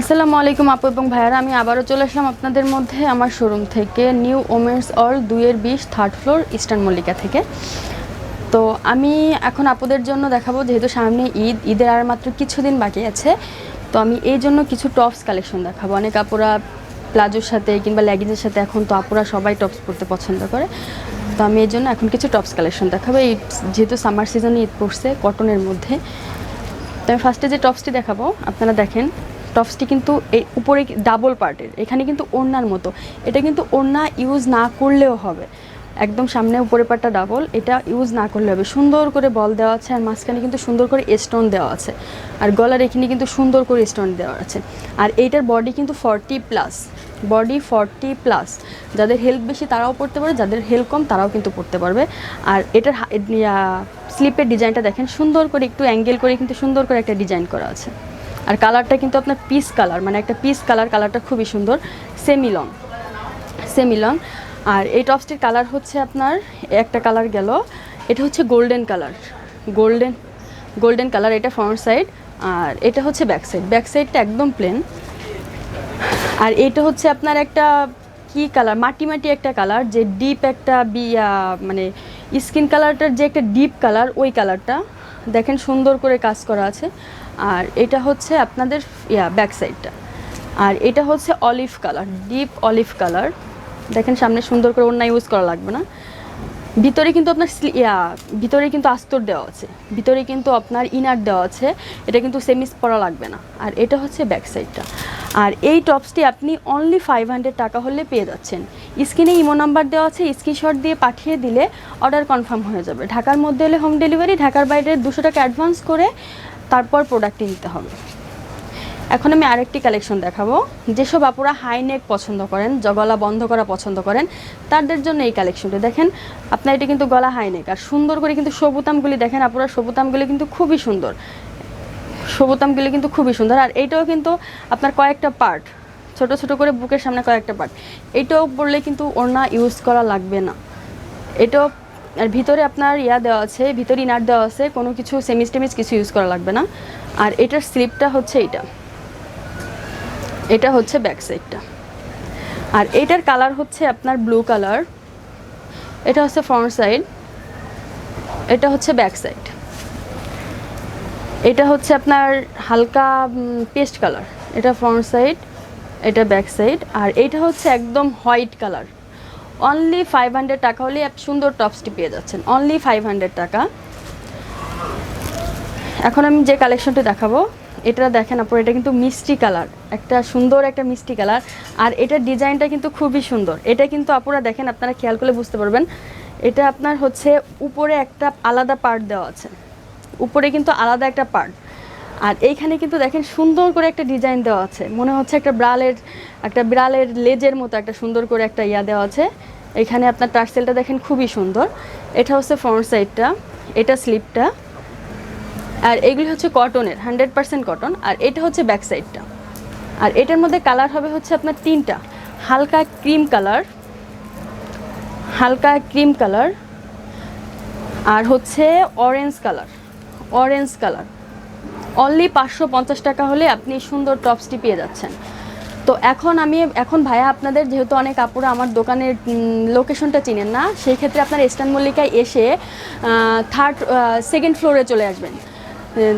আসসালামু আলাইকুম আপু এবং ভাইয়ারা, আমি আবারও চলে আসলাম আপনাদের মধ্যে আমার শোরুম থেকে নিউ ওমেন্স অল দুইয়ের বিশ থার্ড ফ্লোর ইস্টার্ন মল্লিকা থেকে। তো আমি এখন আপুদের জন্য দেখাবো, যেহেতু সামনে ঈদ, ঈদের আর মাত্র কিছুদিন বাকি আছে, তো আমি এই জন্য কিছু টপস কালেকশন দেখাবো। অনেক আপুরা প্লাজোর সাথে কিংবা লেগিংসের সাথে এখন তো আপুরা সবাই টপস পরতে পছন্দ করে। তো আমি এই জন্য এখন কিছু টপস কালেকশন দেখাবো। এই যেহেতু সামার সিজনে ঈদ পড়ছে কটনের মধ্যে। তো আমি ফার্স্টে যে টপসটি দেখাবো, আপনারা দেখেন। টপসটি কিন্তু এই উপরে ডাবল পার্টের এখানে কিন্তু ওড়নার মতো। এটা কিন্তু ওড়না ইউজ না করলেও হবে। একদম সামনে উপরে পাটটা ডাবল এটা ইউজ না করলে হবে। সুন্দর করে বল দেওয়া আছে আর মাঝখানে কিন্তু সুন্দর করে স্টোন দেওয়া আছে। আর গলার এখানে কিন্তু সুন্দর করে স্টোন দেওয়া আছে। আর এইটার বডি কিন্তু forty plus body forty plus যাদের হেলথ বেশি তারাও পড়তে পারে, যাদের হেলথ কম তারাও কিন্তু পড়তে পারবে। আর এটার স্লিপের ডিজাইনটা দেখেন, সুন্দর করে একটু অ্যাঙ্গেল করে কিন্তু সুন্দর করে একটা ডিজাইন করা আছে। আর কালারটা কিন্তু আপনার পিস কালার মানে একটা পিস কালার, কালারটা খুবই সুন্দর সেমি লং সেমি লং আর এই টপসটির কালার হচ্ছে আপনার, একটা কালার গেল, এটা হচ্ছে golden colour, golden golden colour, এটা ফ্রন্ট সাইড, আর এটা হচ্ছে ব্যাক সাইড, ব্যাক সাইডটা একদম প্লেন। আর এটা হচ্ছে আপনার একটা কি কালার, মাটি মাটি একটা কালার, যে ডিপ একটা বিয়া মানে স্কিন কালারটার যে একটা ডিপ কালার, ওই কালারটা। দেখেন সুন্দর করে কাজ করা আছে। আর এটা হচ্ছে আপনাদের, ইয়া ব্যাক সাইডটা আর এটা হচ্ছে olive colour deep olive colour দেখেন, সামনে সুন্দর করে অন্য ইউজ করা লাগবে না। ভিতরে কিন্তু আপনার ইয়া, ভিতরে কিন্তু আস্তর দেওয়া আছে। ভিতরে কিন্তু আপনার ইনার দেওয়া আছে। এটা কিন্তু সেমিস পরা লাগবে না। আর এটা হচ্ছে ব্যাক সাইডটা আর এই টপসটি আপনি অনলি ফাইভ হান্ড্রেড টাকা হলে পেয়ে যাচ্ছেন। স্ক্রিনে ইমো নাম্বার দেওয়া আছে স্ক্রিনশট দিয়ে পাঠিয়ে দিলে অর্ডার কনফার্ম হয়ে যাবে। ঢাকার মধ্যে হলে হোম ডেলিভারি ঢাকার বাইরে দুশো টাকা অ্যাডভান্স করে তারপর প্রোডাক্টটি নিতে হবে। এখন আমি আরেকটি কালেকশন দেখাবো। যেসব আপুরা হাই নেক পছন্দ করেন গলা বন্ধ করা পছন্দ করেন, তাদের জন্য এই কালেকশনটা দেখেন, আপনার এটা কিন্তু গলা হাই নেক আর সুন্দর করে কিন্তু সবুতামগুলি দেখেন, আপুরা সবুতামগুলি কিন্তু খুবই সুন্দর। সবুতামগুলি কিন্তু খুবই সুন্দর। আর এইটাও কিন্তু আপনার কয়েকটা পার্ট ছোট ছোট করে বুকের সামনে কয়েকটা পার্ট এইটাও পরলে কিন্তু ওড়না ইউজ করা লাগবে না। এটাও আর ভিতরে আপনার ইয়া দেওয়া আছে, ভিতরে ইনার দেওয়া আছে, কোনো কিছু সেমিস টেমিস কিছু ইউজ করা লাগবে না। আর এটার স্লিপটা হচ্ছে এটা এটা হচ্ছে ব্যাক সাইডটা আর এটার কালার হচ্ছে আপনার ব্লু কালার এটা হচ্ছে ফ্রন্ট সাইড এটা হচ্ছে ব্যাক সাইড এটা হচ্ছে আপনার হালকা পেস্ট কালার এটা ফ্রন্ট সাইড এটা ব্যাক সাইড আর এটা হচ্ছে একদম white colour only five hundred টাকা হলে সুন্দর টপসটি পেয়ে যাচ্ছেন। অনলি ফাইভ হান্ড্রেড টাকা। এখন আমি যে কালেকশনটা দেখাবো, এটা দেখেন আপনার, এটা কিন্তু মিষ্টি কালার একটা সুন্দর একটা মিষ্টি কালার আর এটার ডিজাইনটা কিন্তু খুবই সুন্দর। এটা কিন্তু আপনারা দেখেন, আপনারা খেয়াল করলে বুঝতে পারবেন। এটা আপনার হচ্ছে উপরে একটা আলাদা পার্ট দেওয়া আছে। উপরে কিন্তু আলাদা একটা পার্ট আর এইখানে কিন্তু দেখেন সুন্দর করে একটা ডিজাইন দেওয়া আছে। মনে হচ্ছে একটা ব্রালের, একটা বিড়ালের লেজের মতো একটা সুন্দর করে একটা ইয়া দেওয়া আছে। এখানে আপনার টার্সেলটা দেখেন খুবই সুন্দর। এটা হচ্ছে ফ্রন্ট সাইডটা এটা স্লিপটা আর এগুলি হচ্ছে কটনের হান্ড্রেড পার্সেন্ট কটন আর এটা হচ্ছে ব্যাক সাইডটা আর এটার মধ্যে কালার হবে হচ্ছে আপনার তিনটা। হালকা ক্রিম কালার হালকা ক্রিম কালার আর হচ্ছে orange colour orange colour only পাঁচশো পঞ্চাশ টাকা হলে আপনি সুন্দর টপসটি পেয়ে যাচ্ছেন। তো এখন আমি, এখন ভাইয়া আপনাদের যেহেতু অনেক আপুরা আমার দোকানের লোকেশনটা চিনেন না সেই ক্ষেত্রে আপনার ইস্টার্ন মল্লিকায় এসে থার্ড সেকেন্ড ফ্লোরে চলে আসবেন।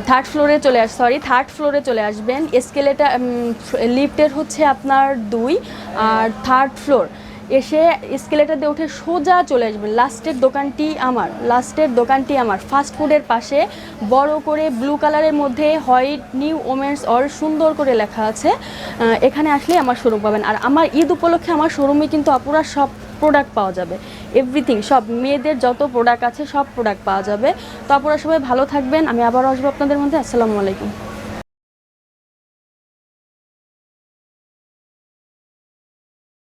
থার্ড ফ্লোরে চলে আস সরি থার্ড ফ্লোরে চলে আসবেন। এসকেলেটা লিফটের হচ্ছে আপনার দুই, আর থার্ড ফ্লোর এসে স্কেলেটার দিয়ে উঠে সোজা চলে আসবেন লাস্টের দোকানটি আমার, লাস্টের দোকানটি আমার। ফাস্ট ফুডের পাশে বড় করে ব্লু কালারের মধ্যে হোয়াইট নিউ ওমেন্স অর সুন্দর করে লেখা আছে। এখানে আসলে আমার শোরুম পাবেন। আর আমার ঈদ উপলক্ষে আমার শোরুমে কিন্তু আপুরা সব প্রোডাক্ট পাওয়া যাবে। এভরিথিং সব মেয়েদের যত প্রোডাক্ট আছে সব প্রোডাক্ট পাওয়া যাবে। তো আপনারা সবাই ভালো থাকবেন। আমি আবারও আসব আপনাদের মধ্যে। আসসালামু আলাইকুম।